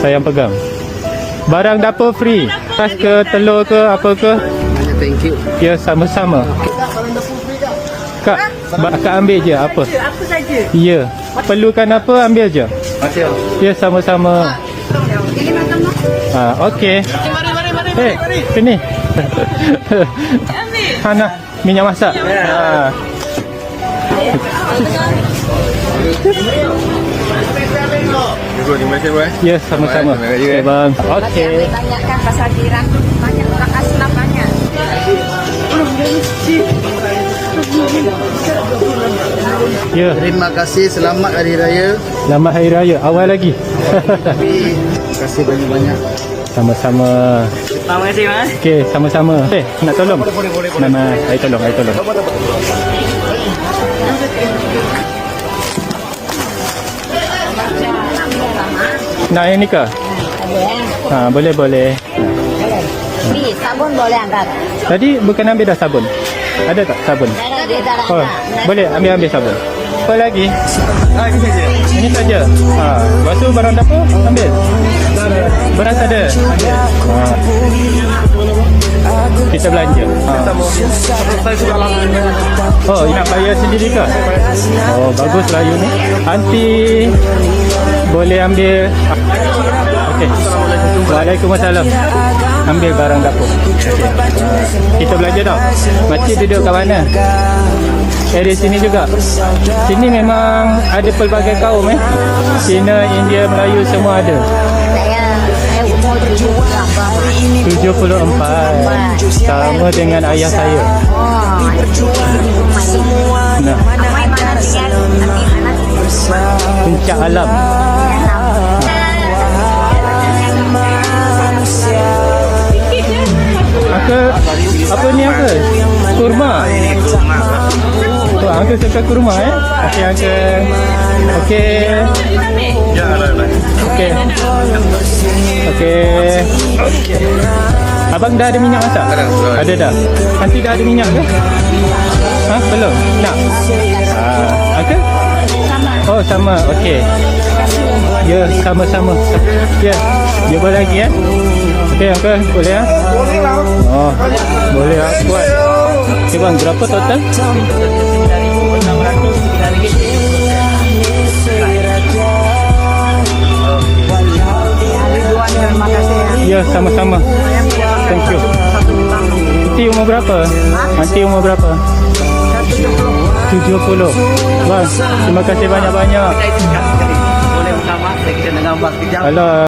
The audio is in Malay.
Saya yang pegang. Barang dapur free. Tas ke telur ke apa ke? Thank you. Ya sama-sama. Kak, ba- kak ambil je apa? Apa saja. Ya. Perlukan apa ambil je. Masih. Ya sama-sama. Ah, okey. Mari mari mari Eh, sini. Ambil. Hana, minyak masak. Ha. Terima terima kasih bro. Ya, sama-sama. Terima kasih, Okay, bang. Okey. ambil banyak kan pasal jiran tu banyak orang asnaf banyak. Ya, Terima kasih selamat hari raya. selamat hari raya. Awal lagi. Terima kasih banyak-banyak. sama-sama. Terima kasih mas. Okey, sama-sama. Eh, nak tolong? Boleh, boleh, boleh. Nama, saya tolong, saya tolong. Nak yang ni ke? Ha, boleh, boleh. Ni sabun boleh angkat. Tadi bukan ambil dah sabun? Ada tak sabun? Oh, boleh ambil ambil sabun. Apa lagi? Ah ini saja. Ini saja. Ha, lepas tu barang dapur ambil. Beras ada. Ha. Kita belanja. Ha. Oh, nak bayar sendiri ke? Oh, baguslah you ni. Anti boleh ambil. Okey. Waalaikumsalam. Ambil barang dapur. Okey. Kita belanja dah. Makcik duduk kat mana? Di sini juga. Sini memang ada pelbagai kaum eh. Cina, India, Melayu semua ada. Saya saya umur tujuh puluh 74. Sama dengan ayah saya. Puncak alam. Uncle, apa ni uncle? Kurma. Oh, uncle suka kurma eh? Okey uncle. Okey. Ya, lah, lah. Okey. Okey. Abang dah ada minyak masak? Ada. Ada dah. Nanti dah ada minyak ke? Ha, belum. Nak. Ah, uncle? Oh, sama. Okey. Ya, sama-sama. Ya. Jumpa lagi ya. Okey, uncle. Boleh ya? Oh, boleh ya. Buat. Okey bang, berapa total? Ya, sama-sama. Thank you. Nanti umur berapa? Nanti umur berapa? 70. Bang, terima kasih banyak-banyak. Boleh utama saya kita dengan gambar kejap. Hello.